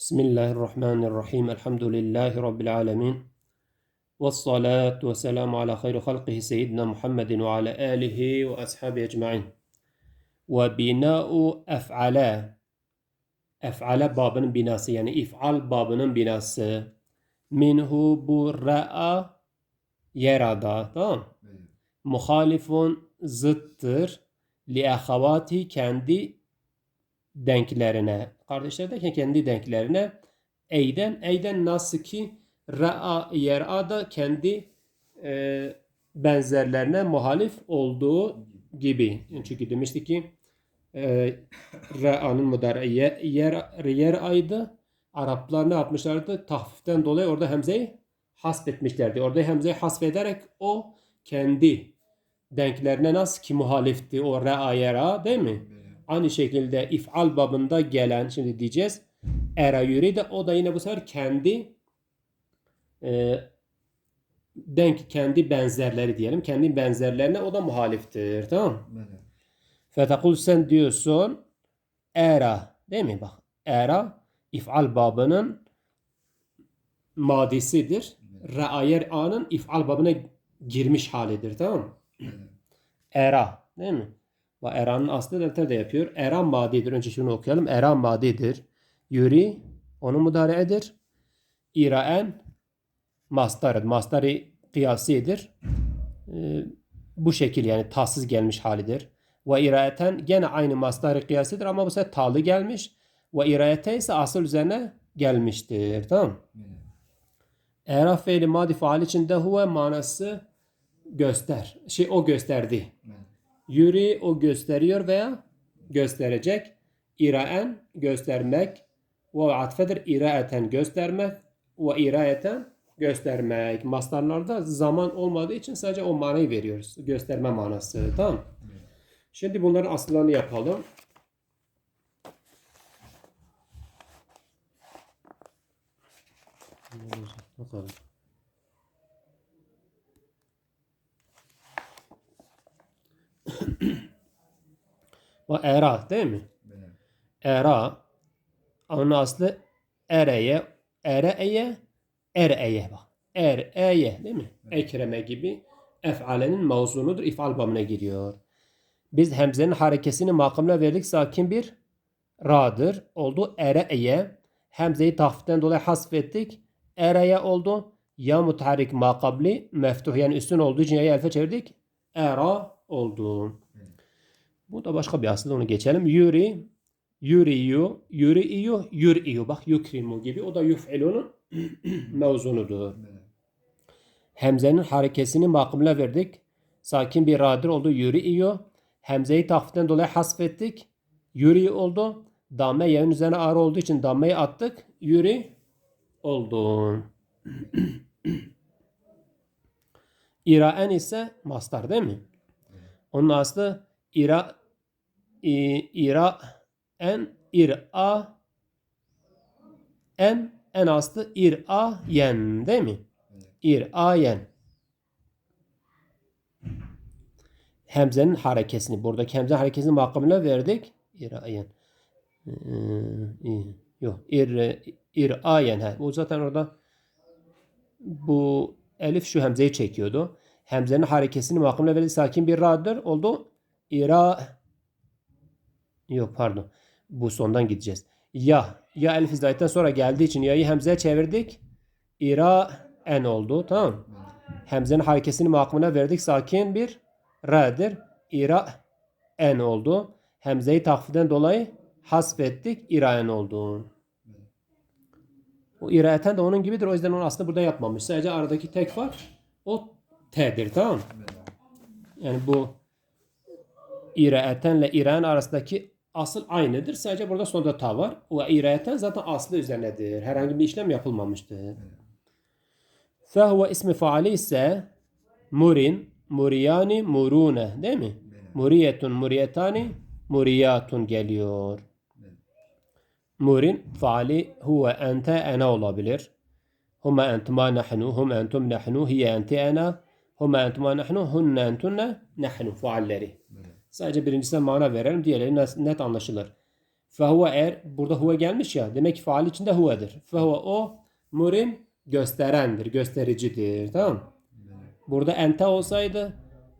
بسم الله الرحمن الرحيم. الحمد لله رب العالمين. والصلاة والسلام على خير خلقه سيدنا محمد وعلى آله وأصحابه أجمعين. وبناء أفعلا أفعل بابن بناس يعني إفعال بابن بناس منه براء يرادا أيوه. مخالف زتر لأخواتي كندي denklerine kardeşler derken kendi denklerine eyden eyden nasıl ki ra'a yer'a da kendi e, benzerlerine muhalif olduğu gibi. Çünkü demiştik ki e, ra'anın mudari yer, yer, aydı. Araplar ne yapmışlardı? Tahfiften dolayı orada hemzeyi hasbetmişlerdi. Orada hemzeyi hasfederek o kendi denklerine nasıl ki muhalifti o ra'a yera değil mi? Aynı şekilde if'al babında gelen şimdi diyeceğiz era yürü de o da yine bu sefer kendi e, denk kendi benzerleri diyelim. Kendi benzerlerine o da muhaliftir. Tamam mı? Fetakul sen diyorsun era değil mi? Bak era if'al babının madisidir. Ra'ayer anın if'al babına girmiş halidir. Tamam mı? Era değil mi? Ve eranın aslı defter de yapıyor. Eran madidir. Önce şunu okuyalım. Eran madidir. Yuri onu mudareedir. İraen mastarıdır. Mastarı kıyasidir. Ee, bu şekil yani tatsız gelmiş halidir. Ve iraeten gene aynı mastarı kıyasidir ama bu sefer talı gelmiş. Ve irayete ise asıl üzerine gelmiştir. Tamam Era fiili madi faal içinde huve manası göster. Şey o gösterdi. Yuri o gösteriyor veya gösterecek. İraen göstermek. Ve atfedir iraeten göstermek. Ve irayeten göstermek. Mastarlarda zaman olmadığı için sadece o manayı veriyoruz. Gösterme manası. Tamam. Şimdi bunların asıllarını yapalım. Bakalım. O era değil mi? Era onun aslı ereye, ereye, ereye bak. Ereye değil mi? Ekreme gibi efalenin mevzunudur. İfal babına giriyor. Biz hemzenin harekesini makamla verdik. Sakin bir ra'dır. Oldu ereye. Hemzeyi tahfiften dolayı hasfettik. Ereye oldu. Ya mutaharik makabli meftuh yani üstün olduğu için ya elfe çevirdik. Era oldu. Bu da başka bir asıl onu geçelim. Yuri, yuriyu, yuriyu, yuriyu. Bak yukrimu gibi. O da yuf'ilunun mevzunudur. Hemzenin harekesini makamla verdik. Sakin bir radır oldu. Yuriyu. Hemzeyi tahfiften dolayı hasfettik. Yuri oldu. Damme yayın üzerine ağır olduğu için dammeyi attık. Yuri oldu. İraen ise mastar değil mi? Onun aslı ira ira en ira en en aslı ira yen değil mi? İra yen. Hemzenin harekesini buradaki hemze harekesini makamına verdik. İra yen. Ee, yok. İr, ira yen. He. Bu zaten orada bu elif şu hemzeyi çekiyordu. Hemzenin harekesini makamına verdik. Sakin bir ra'dır. Oldu. İra Yok pardon. Bu sondan gideceğiz. Ya. Ya elif hidayetten sonra geldiği için ya'yı hemzeye çevirdik. İra en oldu. Tamam Hemzenin harekesini makamına verdik. Sakin bir ra'dır. İra en oldu. Hemzeyi takfiden dolayı hasfettik. İra en oldu. O iraeten de onun gibidir. O yüzden onu aslında burada yapmamış. Sadece aradaki tek fark o t'dir. Tamam Yani bu iraetenle iraen arasındaki asıl aynıdır. Sadece burada sonunda ta var. Ve iraeten zaten aslı üzerinedir. Herhangi bir işlem yapılmamıştır. Fehuve ismi faali ise murin, muriyani, murune değil mi? Muriyetun, muriyetani, muriyatun geliyor. Murin faali huve ente ene olabilir. Huma entuma nahnu, hum entum nahnu, hiye enti ena, huma entuma nahnu, hunne entunne nahnu faalleri. Sadece birincisine mana verelim. Diğerleri net anlaşılır. Fehuve eğer burada huve gelmiş ya demek ki faal içinde huvedir. Fehuve o murin gösterendir, göstericidir. Tamam Burada ente olsaydı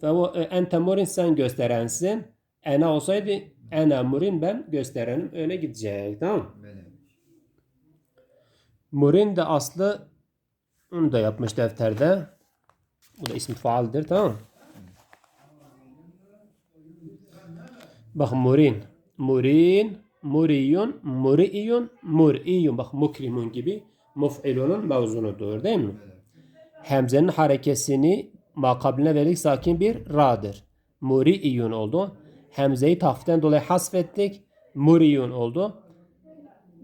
fehuve ente murin sen gösterensin. Ene olsaydı ene murin ben gösterenim. Öyle gidecek. Tamam. Murin de aslı onu da yapmış defterde. Bu da ismi faaldir tamam Bak murin. Murin, muriyun, muriyun, muriyun. Bak mukrimun gibi muf'ilunun mevzunudur değil mi? Hemzenin harekesini makabline verdik sakin bir ra'dır. Muriyun oldu. Hemzeyi taften dolayı hasfettik. Muriyun oldu.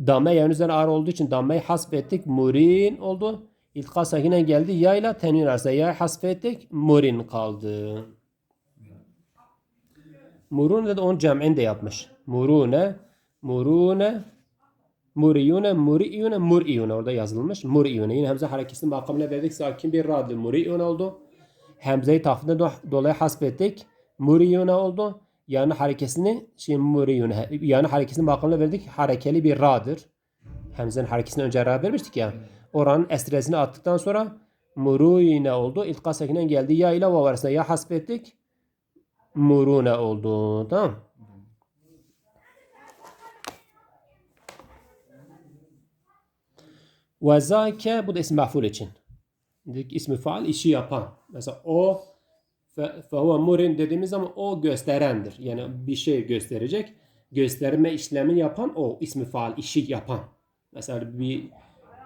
Damme yayın üzerine ağır olduğu için dammeyi hasfettik. Murin oldu. İlka sakinen geldi. Ya ile tenvin arasında ya hasfettik. Murin kaldı. Murune de onun cem'ini de yapmış. Murune, murune, muriyune, muriyune, muriyune orada yazılmış. Muriyune. Yine hemze harekesinin makamına verdik. Sakin bir radyo. Muriyune oldu. Hemzeyi tafında do- dolayı hasfettik. Muriyune oldu. Yani harekesini şey muriyune. Yani harekesinin makamına verdik. Harekeli bir ra'dır. Hemzenin harekesini önce ra vermiştik ya. Oranın esresini attıktan sonra muruyine oldu. İlka sakinen geldi. Ya ile vav arasında ya hasfettik. Murune oldu. Tamam. Ve zâke bu da isim mef'ul için. Dedik ismi faal işi yapan. Mesela o fe, fehuve murin dediğimiz zaman o gösterendir. Yani bir şey gösterecek. Gösterme işlemini yapan o ismi faal işi yapan. Mesela bir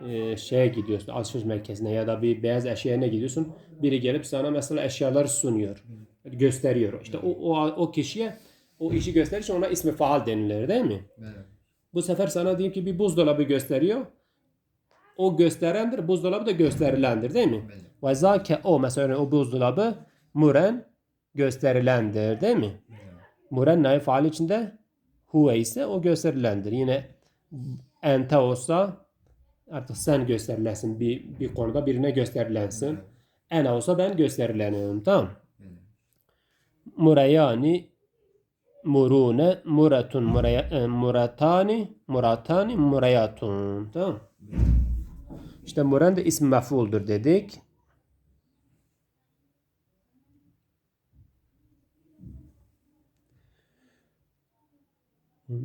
e, şeye gidiyorsun alışveriş merkezine ya da bir beyaz eşyaya gidiyorsun. Biri gelip sana mesela eşyaları sunuyor. Gösteriyor. İşte o, o, o kişiye o işi gösterirse ona ismi faal denilir değil mi? Böyle. Bu sefer sana diyeyim ki bir buzdolabı gösteriyor. O gösterendir, buzdolabı da gösterilendir değil mi? Ve zâke o mesela o buzdolabı muren gösterilendir değil mi? Böyle. Muren naif faal içinde huve ise o gösterilendir. Yine ente olsa artık sen gösterilensin bir, bir konuda birine gösterilensin. Ene olsa ben gösterilenim. Tamam. Murayani murune muratun muraya, e, muratani muratani murayatun. Tamam. İşte muren de isim mef'uldur dedik.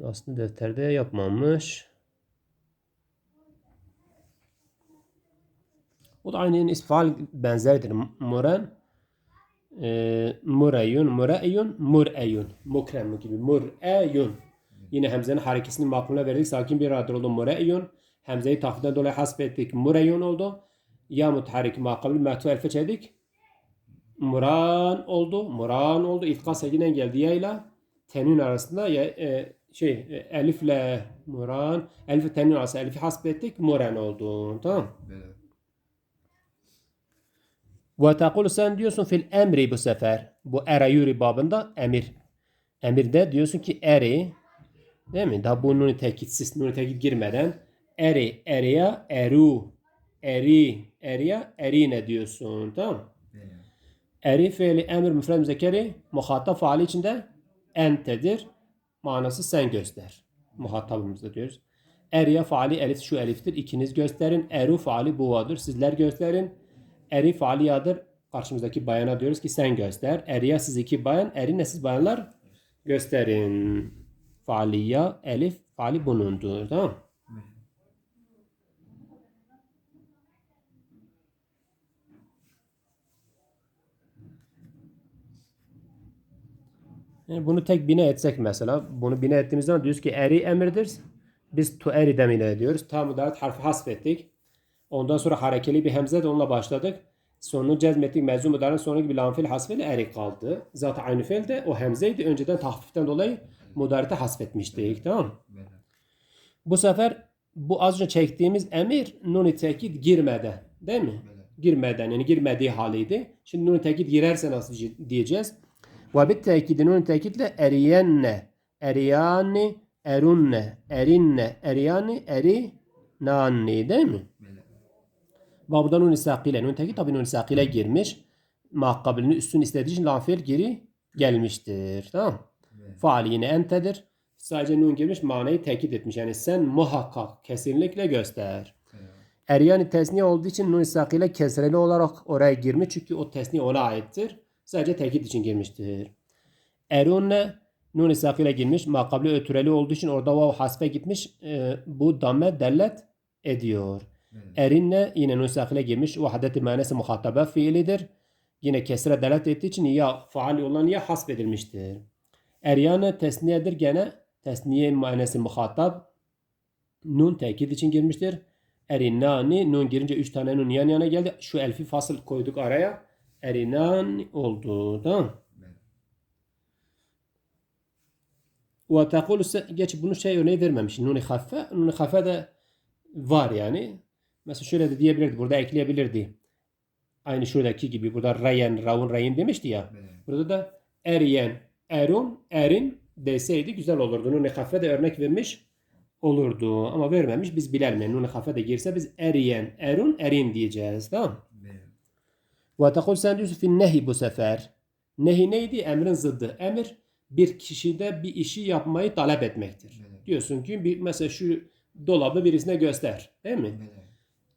Aslında defterde yapmamış. O da aynen isfal benzerdir. Muren e, mureyun, mureyun, mureyun. Mukrem gibi. Mureyun. Yine hemzenin harekesini makuluna verdik. Sakin bir radır oldu. Mureyun. Hemzeyi tafiden dolayı hasbettik. Mureyun oldu. Ya mutaharik makabul metu elfe çedik. Muran oldu. Muran oldu. İlka sekinen geldi ya ile tenün arasında ya, e, şey e, elifle muran elif tenün arasında elifi hasbettik. Muran oldu. Tamam. Böyle. Ve tekulu sen diyorsun fil emri bu sefer. Bu era yuri babında emir. Emirde diyorsun ki eri değil mi? Daha bu nuni tekitsiz, nuni tekit girmeden eri, eriya, eru, eri, eriya, erine diyorsun. Tamam. Eri fiili emir müfred müzekeri muhatap faali içinde entedir. Manası sen göster. Muhatabımızda diyoruz. Eriye faali elif şu eliftir. İkiniz gösterin. Eru faali buvadır. Sizler gösterin. Eri faali yadır. Karşımızdaki bayana diyoruz ki sen göster. Eriye siz iki bayan. Erine siz bayanlar gösterin. Faaliya, elif, faali bunundur. Tamam Yani bunu tek bine etsek mesela, bunu bine ettiğimiz zaman diyoruz ki eri emirdir. Biz tu eri demine ediyoruz. Tam mudaret harfi hasfettik. Ondan sonra harekeli bir hemze de onunla başladık. Sonunu cezmettik. Mevzu mudarın sonu gibi lanfil hasfeli eri kaldı. Zaten aynı fiil de o hemzeydi. Önceden tahfiften dolayı mudarete hasfetmiştik. Tamam. Bu sefer bu az önce çektiğimiz emir nun-i tekit girmeden. Değil mi? Girmeden yani girmediği haliydi. Şimdi nun-i tekit girerse nasıl diyeceğiz? Ve bit tekidi nun-i tekitle eriyenne, eriyani, erunne, erinne, eriyani, eri, nanni değil mi? Böyle. Ve burada nun-i sakile. Nun-i tekit tabi nun-i sakile girmiş. Makkabilini üstün istediği için lafiyel geri gelmiştir. Tamam Böyle. Faali yine entedir. Sadece nun girmiş manayı tekit etmiş. Yani sen muhakkak kesinlikle göster. Evet. Eryani tesniye olduğu için nun sakile kesreli olarak oraya girmiş. Çünkü o tesniye ona aittir. Sadece tekit için girmiştir. Erunne nun sakile girmiş. Makabli ötüreli olduğu için orada vav hasfe gitmiş. Ee, bu damme dellet ediyor. Evet. Erinne yine nun sakile girmiş. Vahadeti manası muhatabe fiilidir. Yine kesre delet ettiği için ya faal olan ya hasbedilmiştir. Eryane tesniyedir gene tesniye manası muhatap nun tekit için girmiştir. Erinani nun girince üç tane nun yan yana geldi. Şu elfi fasıl koyduk araya. Erinan oldu. Tamam. Ve tekulu se- geç bunu şey örneği vermemiş. Nun-i hafe. Nun-i hafe de var yani. Mesela şöyle de diyebilirdi. Burada ekleyebilirdi. Aynı şuradaki gibi. Burada reyen, ravun, reyin demişti ya. Evet. Burada da eriyen, erun, erin deseydi güzel olurdu. Nun-i hafe de örnek vermiş olurdu. Ama vermemiş. Biz bilelim. Nun-i hafe de girse biz eriyen, erun, erin diyeceğiz. Tamam Evet. ve tekul sen diyorsun fi nehi bu sefer. Nehi neydi? Emrin zıddı. Emir bir kişide bir işi yapmayı talep etmektir. Evet. Diyorsun ki bir, mesela şu dolabı birisine göster. Değil mi? Evet.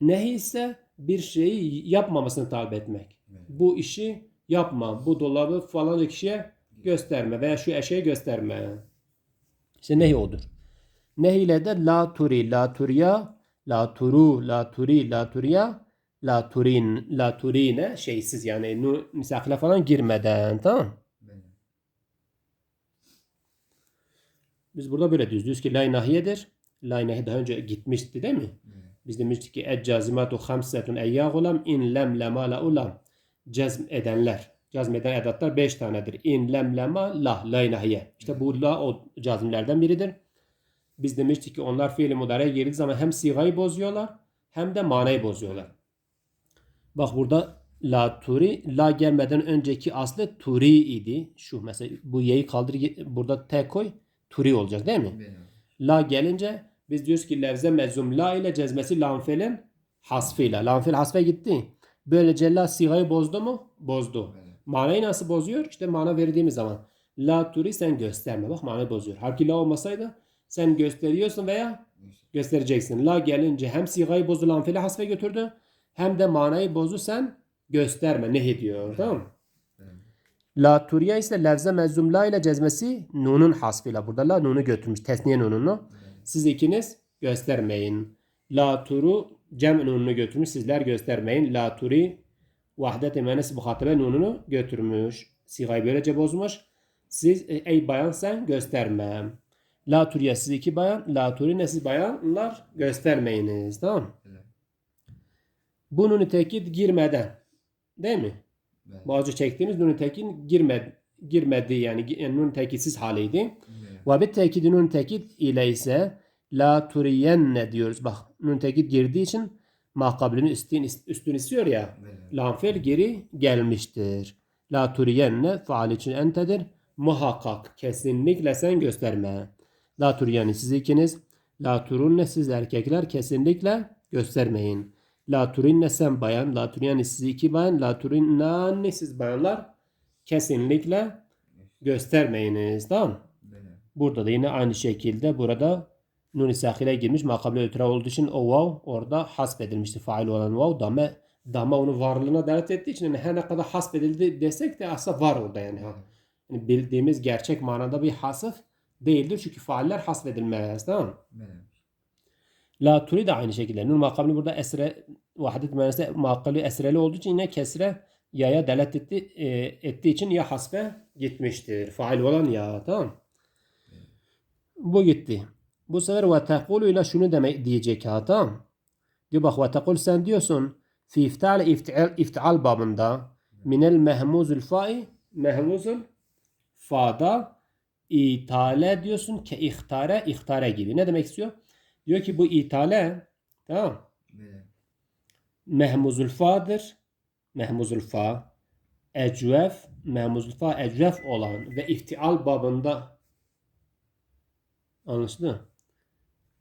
Nehi ise bir şeyi yapmamasını talep etmek. Evet. Bu işi yapma. Bu dolabı falanca kişiye gösterme veya şu eşeği gösterme. İşte nehi odur. Nehi ile de la turi, la turiya, la turu, la turi, la turiya, la turin, la turine şeysiz yani nu misakile falan girmeden tamam. Biz burada böyle diyoruz. Diyoruz ki la nahiyedir. La nahiye daha önce gitmişti değil mi? Evet. Biz demiştik ki et cazimatu hamsetun eyya gulam in lem lema la ulam. Cezm edenler. Cazm eden edatlar 5 tanedir. In lem lema la la nahiye. İşte bu la o cazimlerden biridir. Biz demiştik ki onlar fiili mudariye girdiği zaman hem sigayı bozuyorlar hem de manayı bozuyorlar. Bak burada la turi la gelmeden önceki aslı turi idi. Şu mesela bu y'yi kaldır burada t koy turi olacak değil mi? La gelince biz diyoruz ki levze mezum la ile cezmesi lanfelin hasfıyla. Lanfel hasfe gitti. Böylece la sigayı bozdu mu? Bozdu. Evet. Manayı nasıl bozuyor? İşte mana verdiğimiz zaman. La turi sen gösterme. Bak manayı bozuyor. Halbuki la olmasaydı sen gösteriyorsun veya göstereceksin. La gelince hem sigayı bozdu lanfeli hasfe götürdü hem de manayı bozdu sen gösterme. Ne ediyor? Tamam mı? Evet. La turiye ise levze mezum la ile cezmesi nunun hasfıyla. Burada la nunu götürmüş. Tesniye nununu. Siz ikiniz göstermeyin. La turu cem nununu götürmüş. Sizler göstermeyin. La turi vahdet emanesi muhatabe nununu götürmüş. Sigayı böylece bozmuş. Siz e, ey bayan sen gösterme. La turiye siz iki bayan. La turi ne siz bayanlar göstermeyiniz. Tamam mı? Evet. Bunun tekit girmeden. Değil mi? Evet. Bu acı çektiğimiz nun tekin girmedi, girmedi yani, yani nun tekitsiz haliydi. Evet. Ve bir tekidi nun tekit ile ise la turiyenne diyoruz. Bak nun tekit girdiği için makabilinin üstün, üstün istiyor ya. Evet. Lanfel geri gelmiştir. La turiyenne faal için entedir. Muhakkak kesinlikle sen gösterme. La turiyenne siz ikiniz. La turunne siz erkekler kesinlikle göstermeyin. La turinne sen bayan. La turiyenne siz iki bayan. La turinnanne siz bayanlar kesinlikle göstermeyiniz. Tamam. Burada da yine aynı şekilde burada nun-i sakile girmiş makable ötüre olduğu için o vav orada hasbedilmişti. Fail olan vav dame dama onun varlığına delalet ettiği için yani her ne kadar hasbedildi desek de aslında var orada yani. Ha. Yani bildiğimiz gerçek manada bir hasıf değildir. Çünkü faaller hasbedilmez. Tamam mı? Evet. La turi de aynı şekilde. Nun makabli burada esre vahdet mühendisde makabli esreli olduğu için yine kesre yaya delet etti, e, ettiği için ya hasbe gitmiştir. Fail olan ya. Tamam. Bu gitti. Bu sefer ve tekulu ile şunu demek diyecek ha tamam. Diyor bak ve tekul sen diyorsun fi iftal iftial, iftial babında minel mehmuzul fa'i mehmuzul fa'da itale diyorsun ki ihtare ihtare gibi. Ne demek istiyor? Diyor ki bu itale tamam Evet. mehmuzul fa'dır. Mehmuzul fa ecvef mehmuzul fa ecvef olan ve iftial babında anlaşıldı mı?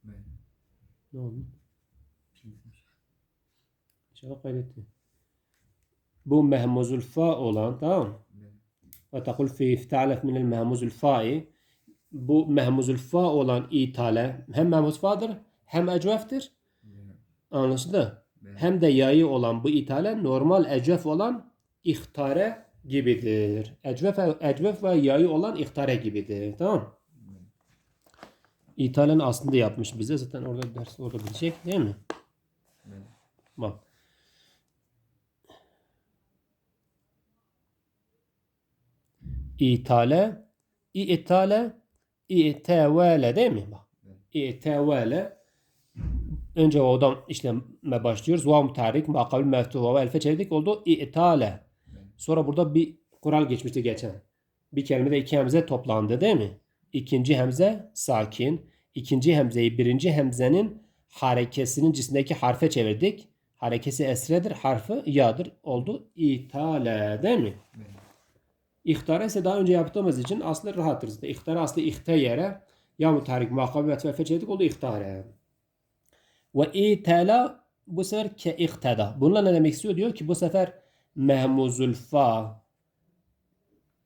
Evet. Ne oldu? İnşallah kaydetti. Bu mehmuzul fa olan tamam mı? Evet. Ve tekul fi iftalef minel mehmuzul fa'i bu mehmuzul fa olan itale hem mehmuz fa'dır hem ecveftir. Anlaşıldı? Hem de yayı olan bu itale normal ecvef olan ihtare gibidir. Ecvef, ecvef ve yayı olan ihtare gibidir. Tamam İtalen aslında yapmış bize. Zaten orada ders orada bitecek değil mi? Bak. İtale, İtale, İtevele değil mi? Bak. İtevele. Önce odan işleme başlıyoruz. Vav mutarik, makabil meftuha ve elfe çevirdik oldu. İtale. Sonra burada bir kural geçmişti geçen. Bir kelimede iki hemze toplandı değil mi? İkinci hemze sakin. İkinci hemzeyi birinci hemzenin harekesinin cismindeki harfe çevirdik. Harekesi esredir, harfi ya'dır. Oldu itale değil mi? İhtara ise daha önce yaptığımız için aslı rahattır. İhtara aslı ihteyere ya mutarik makabi ve tvefe çevirdik oldu ihtare. Ve itala bu sefer ke ihteda. Bununla ne demek istiyor? Diyor ki bu sefer mehmuzul fa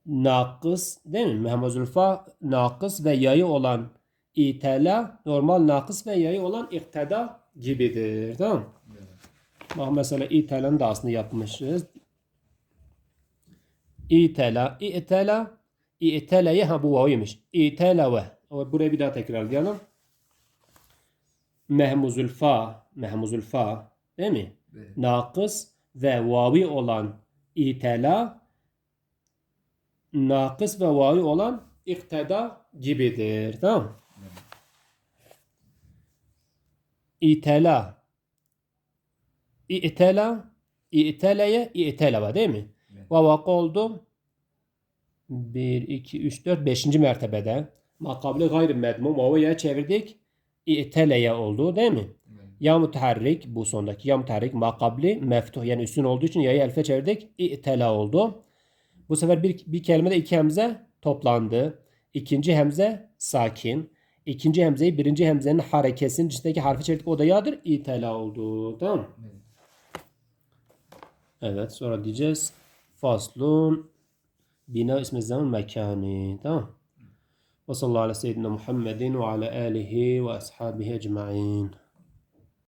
nakıs değil mi? Mehmuzul fa nakıs ve yayı olan itala normal nakıs ve yayı olan ikteda gibidir. Tamam mı? Bak mesela itala'nın da aslında yapmışız. İtala, itala, itala'yı ha bu vavıymış. İtala ve. Burayı bir daha tekrarlayalım. Mehmuzul fa, mehmuzul fa değil mi? Evet. Nakıs ve vavi olan itala nakıs ve vavi olan ikteda gibidir. Tamam mı? İtela İ'tela İ'teleye İ'telava değil mi? Evet. Vavak oldu. 1, 2, 3, 4, 5. mertebede. Makabli gayri medmum vavaya çevirdik. İ'teleye oldu değil mi? Evet. Ya müteharrik bu sondaki ya müteharrik makabli meftuh yani üstün olduğu için yayı elfe çevirdik. İ'tela oldu. Bu sefer bir, bir kelimede iki hemze toplandı. İkinci hemze sakin. İkinci hemzeyi birinci hemzenin harekesinin içindeki harfi çevirdik. O da ya'dır. İ'tela oldu. Tamam. Evet sonra diyeceğiz. Faslun bina ismi zaman mekani. Tamam. Ve sallallahu aleyhi ve seyyidina Muhammedin ve ala alihi ve ashabihi ecma'in.